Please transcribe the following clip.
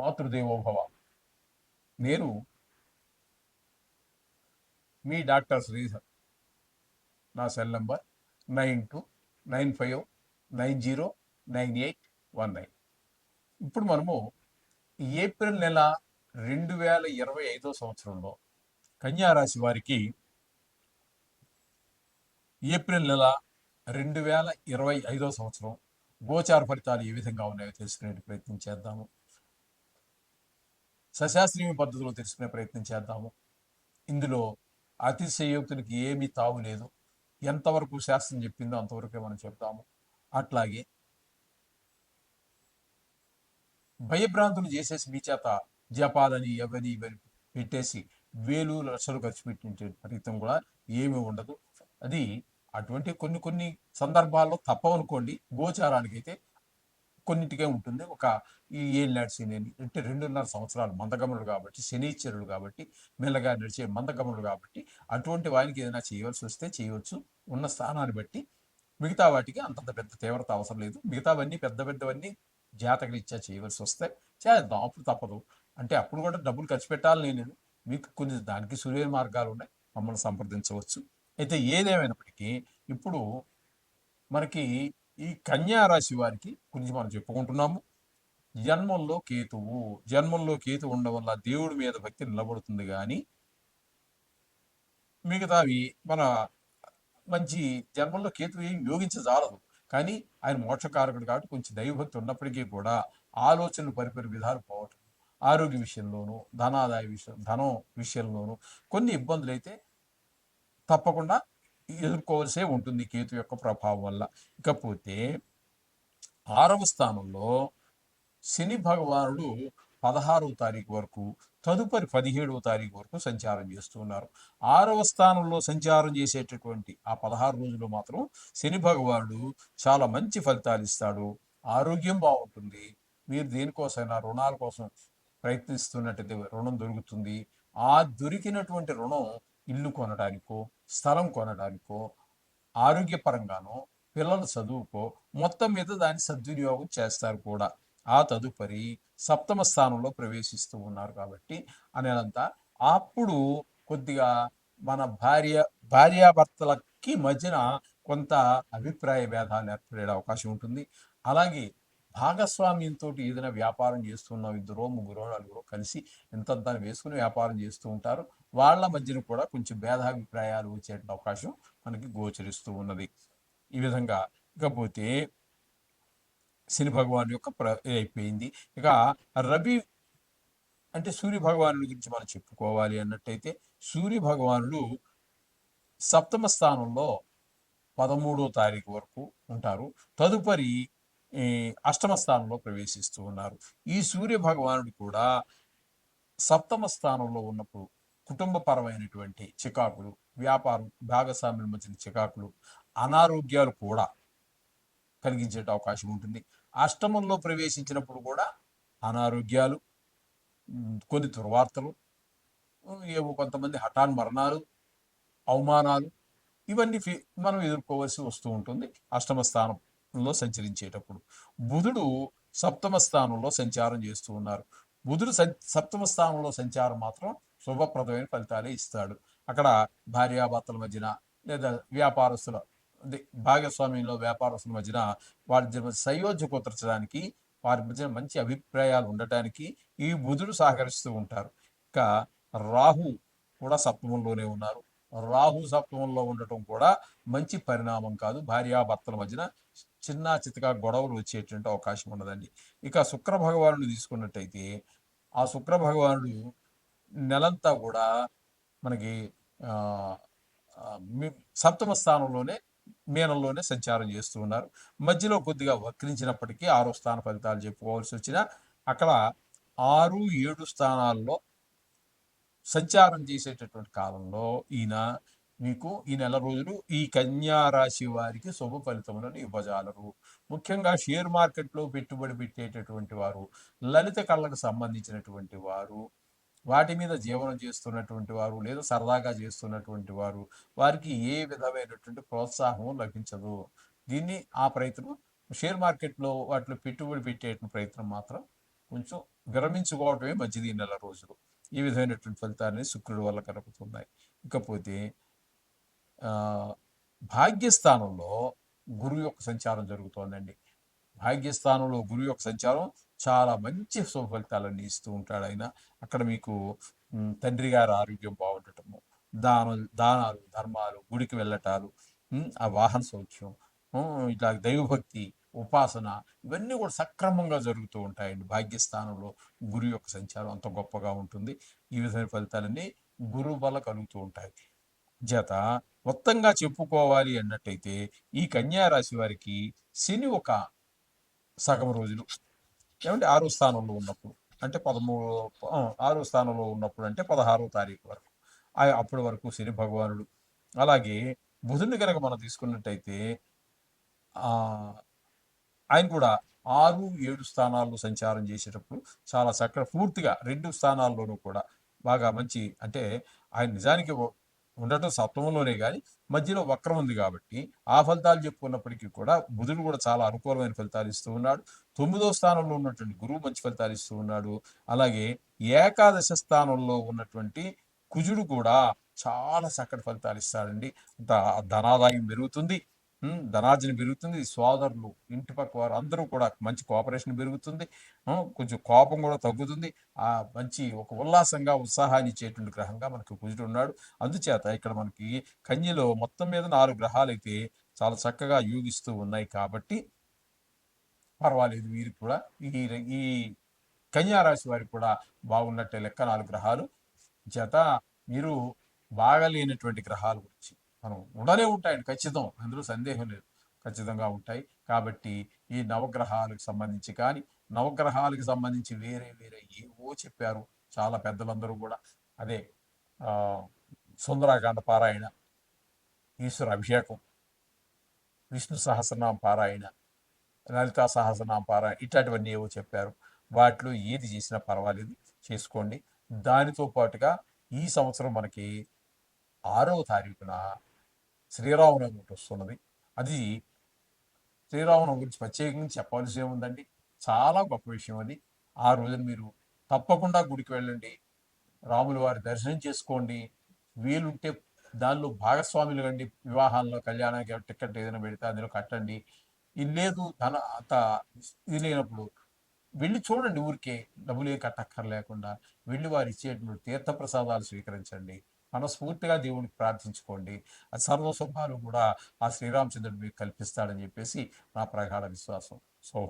మాతృదేవోభవ నేను మీ డాక్టర్ శ్రీధర్. నా cell number nine two nine five nine zero nine eight one nine. ఇప్పుడు మనము April నెల రెండు వేల ఇరవై ఐదో సంవత్సరంలో కన్యా రాశి వారికి ఏప్రిల్ నెల రెండు వేల ఇరవై ఐదో సంవత్సరం గోచార ఫలితాలు ఏ విధంగా ఉన్నాయో తెలుసుకునే ప్రయత్నం చేద్దాము. సశాస్త్రీయ పద్ధతిలో తెలుసుకునే ప్రయత్నం చేద్దాము. ఇందులో అతిశయోక్తులకి ఏమీ తావు లేదు. ఎంతవరకు శాస్త్రం చెప్పిందో అంతవరకే మనం చెప్తాము. అట్లాగే భయభ్రాంతులు చేసేసి మీ చేత జపాలని ఎవని ఇవని పెట్టేసి వేలు లక్షలు ఖర్చు పెట్టించే ఫలితం కూడా ఏమీ ఉండదు. అది అటువంటి కొన్ని కొన్ని సందర్భాల్లో తప్పవనుకోండి. గోచారానికి అయితే కొన్నింటికే ఉంటుంది. ఒక ఈ ఏళ్ళనాడు శని అని అంటే రెండున్నర సంవత్సరాలు మందగమనుడు కాబట్టి శనిశ్చరుడు కాబట్టి మెల్లగా నడిచే మందగమనుడు కాబట్టి అటువంటి వానికి ఏదైనా చేయవలసి వస్తే చేయవచ్చు. ఉన్న స్థానాన్ని బట్టి మిగతా వాటికి అంతంత పెద్ద తీవ్రత అవసరం లేదు. మిగతావన్నీ పెద్ద పెద్దవన్నీ జాతకలు ఇచ్చా చేయవలసి వస్తే చేద్దాం అప్పుడు తప్పదు. అంటే అప్పుడు కూడా డబ్బులు ఖర్చు పెట్టాలని లేదు మీకు కొన్ని దానికి సులువైన మార్గాలు ఉన్నాయి. మమ్మల్ని సంప్రదించవచ్చు. అయితే ఏదేమైనప్పటికీ ఇప్పుడు మనకి ఈ కన్యారాశి వారికి గురించి మనం చెప్పుకుంటున్నాము. జన్మంలో కేతువు జన్మంలో కేతు ఉండడం వల్ల దేవుడి మీద భక్తి నిలబడుతుంది కానీ మిగతావి మన మంచి జన్మంలో కేతు ఏం యోగించజాలదు కానీ ఆయన మోక్షకారకుడు కాబట్టి కొంచెం దైవభక్తి ఉన్నప్పటికీ కూడా ఆలోచనలు పరిపరి విధాలు పోవటం ఆరోగ్య విషయంలోనూ ధనాదాయ విషయం ధనం విషయంలోనూ కొన్ని ఇబ్బందులు అయితే తప్పకుండా ఎదుర్కోవాల్సే ఉంటుంది కేతు యొక్క ప్రభావం వల్ల. ఇకపోతే ఆరవ స్థానంలో శని భగవానుడు పదహారవ తారీఖు వరకు తదుపరి పదిహేడవ తారీఖు వరకు సంచారం చేస్తున్నారు. ఆరవ స్థానంలో సంచారం చేసేటటువంటి ఆ పదహారు రోజులు మాత్రం శని భగవానుడు చాలా మంచి ఫలితాలు ఇస్తాడు. ఆరోగ్యం బాగుంటుంది. మీరు దేనికోసమైనా రుణాల కోసం ప్రయత్నిస్తున్నట్టయితే రుణం దొరుకుతుంది. ఆ దొరికినటువంటి రుణం ఇల్లు కొనడానికో స్థలం కొనడానికో ఆరోగ్యపరంగానో పిల్లల చదువుకో మొత్తం మీద దాన్ని సద్వినియోగం చేస్తారు కూడా. ఆ తదుపరి సప్తమ స్థానంలో ప్రవేశిస్తూ ఉన్నారు కాబట్టి అనేదంతా అప్పుడు కొద్దిగా మన భార్య భార్యాభర్తలకి మధ్యన కొంత అభిప్రాయ భేదాలు ఏర్పడే అవకాశం ఉంటుంది. అలాగే భాగస్వామ్యంతో ఏదైనా వ్యాపారం చేస్తున్న ఇద్దరో ముగ్గురో నలుగురో కలిసి ఎంత వేసుకుని వ్యాపారం చేస్తూ ఉంటారు. వాళ్ళ మధ్యన కూడా కొంచెం భేదాభిప్రాయాలు వచ్చే అవకాశం మనకి గోచరిస్తూ ఉన్నది. ఈ విధంగా ఇకపోతే శని భగవాన్ యొక్క ప్ర అయిపోయింది. ఇక రవి అంటే సూర్య భగవానుడి గురించి మనం చెప్పుకోవాలి అన్నట్టయితే సూర్య భగవానుడు సప్తమ స్థానంలో పదమూడో తారీఖు వరకు ఉంటారు. తదుపరి అష్టమ స్థానంలో ప్రవేశిస్తూ ఉన్నారు. ఈ సూర్య భగవానుడు కూడా సప్తమ స్థానంలో ఉన్నప్పుడు కుటుంబపరమైనటువంటి చికాకులు వ్యాపారం భాగస్వామ్యం మధ్య చికాకులు అనారోగ్యాలు కూడా కలిగించే అవకాశం ఉంటుంది. అష్టమంలో ప్రవేశించినప్పుడు కూడా అనారోగ్యాలు కొన్ని దుర్వార్తలు ఏవో కొంతమంది హఠాన్ మరణాలు అవమానాలు ఇవన్నీ మనం ఎదుర్కోవాల్సి వస్తూ ఉంటుంది అష్టమ స్థానం. స్థానంలో సంచరించేటప్పుడు బుధుడు సప్తమ స్థానంలో సంచారం చేస్తూ ఉన్నారు. బుధుడు సప్తమ స్థానంలో సంచారం మాత్రం శుభప్రదమైన ఫలితాలే ఇస్తాడు. అక్కడ భార్యాభర్తల మధ్యన లేదా వ్యాపారస్తుల భాగస్వామ్యంలో వ్యాపారస్తుల మధ్యన వారి సయోధ్య కుదర్చడానికి వారి మధ్య మంచి అభిప్రాయాలు ఉండటానికి ఈ బుధుడు సహకరిస్తూ ఉంటారు. ఇక రాహు కూడా సప్తమంలోనే ఉన్నారు. రాహు సప్తమంలో ఉండటం కూడా మంచి పరిణామం కాదు. భార్యాభర్తల మధ్యన చిన్న చితగా గొడవలు వచ్చేటువంటి అవకాశం ఉన్నదండి ఇక శుక్ర భగవానుడు తీసుకున్నట్టయితే ఆ శుక్ర భగవానుడు నెలంతా కూడా మనకి సప్తమ స్థానంలోనే మీనంలోనే సంచారం చేస్తూ ఉన్నారు. మధ్యలో కొద్దిగా వక్రించినప్పటికీ ఆరో స్థాన ఫలితాలు చెప్పుకోవాల్సి వచ్చిన అక్కడ ఆరు ఏడు స్థానాల్లో సంచారం చేసేటటువంటి కాలంలో ఈయన మీకు ఈ నెల రోజులు ఈ కన్యా రాశి వారికి శుభ ఫలితములను ఇవ్వజాలరు. ముఖ్యంగా షేర్ మార్కెట్లో పెట్టుబడి పెట్టేటటువంటి వారు లలిత కళ్ళకు సంబంధించినటువంటి వారు వాటి మీద జీవనం చేస్తున్నటువంటి వారు లేదా సరదాగా చేస్తున్నటువంటి వారు వారికి ఏ విధమైనటువంటి ప్రోత్సాహం లభించదు. దీన్ని ఆ ప్రయత్నం షేర్ మార్కెట్లో వాటిలో పెట్టుబడి పెట్టే ప్రయత్నం మాత్రం కొంచెం విరమించుకోవటమే మంచిది ఈ నెల రోజులు. ఈ విధమైనటువంటి ఫలితాన్ని శుక్రుడి వల్ల కలుగుతున్నాయి. ఇకపోతే భాగ్యస్థానంలో గురువు యొక్క సంచారం జరుగుతోందండి. భాగ్యస్థానంలో గురువు యొక్క సంచారం చాలా మంచి శుభ ఫలితాలన్నీ ఇస్తూ ఉంటాడు ఆయన. అక్కడ మీకు తండ్రి గారి ఆరోగ్యం బాగుండటము దాన దానాలు ధర్మాలు గుడికి వెళ్ళటాలు ఆ వాహన సౌఖ్యం ఇట్లా దైవభక్తి ఉపాసన ఇవన్నీ కూడా సక్రమంగా జరుగుతూ ఉంటాయండి. భాగ్యస్థానంలో గురు యొక్క సంచారం అంత గొప్పగా ఉంటుంది. ఈ విధమైన ఫలితాలన్నీ గురువు వల్ల కలుగుతూ ఉంటాయి. జత మొత్తంగా చెప్పుకోవాలి అన్నట్టయితే ఈ కన్యా రాశి వారికి శని ఒక సగం రోజులు. ఏమంటే ఆరో స్థానంలో ఉన్నప్పుడు. అంటే పదమూడు ఆరో స్థానంలో ఉన్నప్పుడు అంటే పదహారో తారీఖు వరకు. అప్పటి వరకు శని భగవానుడు. అలాగే బుధుని కనుక మనం తీసుకున్నట్టయితే ఆయన కూడా ఆరు ఏడు స్థానాల్లో సంచారం చేసేటప్పుడు చాలా చక్కగా పూర్తిగా రెండు స్థానాల్లోనూ కూడా బాగా మంచి అంటే ఆయన నిజానికి ఉండటం సప్తమంలోనే కానీ మధ్యలో వక్రం ఉంది కాబట్టి ఆ ఫలితాలు చెప్పుకున్నప్పటికీ కూడా బుధుడు కూడా చాలా అనుకూలమైన ఫలితాలు ఇస్తూ ఉన్నాడు. తొమ్మిదో స్థానంలో ఉన్నటువంటి గురువు మంచి ఫలితాలు ఇస్తూ ఉన్నాడు. అలాగే ఏకాదశ స్థానంలో ఉన్నటువంటి కుజుడు కూడా చాలా చక్కటి ఫలితాలు ఇస్తాడండి. ధనాదాయం పెరుగుతుంది. ధనార్జన పెరుగుతుంది సోదరులు ఇంటి పక్క వారు అందరూ కూడా మంచి కోఆపరేషన్ పెరుగుతుంది కొంచెం కోపం కూడా తగ్గుతుంది. ఆ మంచి ఒక ఉల్లాసంగా ఉత్సాహాన్ని ఇచ్చేటువంటి గ్రహంగా మనకి కుజుడు ఉన్నాడు. అందుచేత ఇక్కడ మనకి కన్యలో మొత్తం మీద నాలుగు గ్రహాలు అయితే చాలా చక్కగా యోగిస్తూ ఉన్నాయి కాబట్టి పర్వాలేదు వీరికి కూడా ఈ ఈ కన్యా రాశి వారికి కూడా బాగున్నట్టే లెక్క నాలుగు గ్రహాలు. చేత మీరు బాగలేనటువంటి గ్రహాల గురించి మనం ఉండనే ఉంటాయండి ఖచ్చితం. అందులో సందేహం లేదు. ఖచ్చితంగా ఉంటాయి. కాబట్టి ఈ నవగ్రహాలకు సంబంధించి కానీ నవగ్రహాలకు సంబంధించి వేరే వేరే ఏవో చెప్పారు చాలా పెద్దలందరూ కూడా. అదే సుందరాకాండ పారాయణ ఈశ్వర అభిషేకం విష్ణు సహస్రనామ పారాయణ లలితా సహస్రనామ పారాయణ ఇట్లాంటివన్నీ ఏవో చెప్పారు. వాటిలో ఏది చేసినా పర్వాలేదు. చేసుకోండి. దానితో పాటుగా ఈ సంవత్సరం మనకి ఆరవ తారీఖున శ్రీరామనవమి ఒకటి వస్తున్నది. అది శ్రీరామనవమి గురించి ప్రత్యేకంగా చెప్పాల్సి ఏముందండి? చాలా గొప్ప విషయం అది. ఆ రోజున మీరు తప్పకుండా గుడికి వెళ్ళండి. రాములు వారి దర్శనం చేసుకోండి. వీలుంటే దానిలో భాగస్వాములు కండి. వివాహాల్లో కళ్యాణానికి టికెట్ ఏదైనా పెడితే అందులో కట్టండి. ఇది లేదు ధన అంత ఇది లేనప్పుడు వెళ్ళి చూడండి ఊరికే. డబ్బులు ఏం కట్టక్కర్లేకుండా వెళ్ళి వారు ఇచ్చేటువంటి తీర్థ ప్రసాదాలు స్వీకరించండి. మనస్ఫూర్తిగా దేవునికి ప్రార్థించుకోండి. సర్వ శుభాలు కూడా ఆ శ్రీరామచంద్రుడు మీకు కల్పిస్తాడని చెప్పేసి నా ప్రగాఢ విశ్వాసం. సో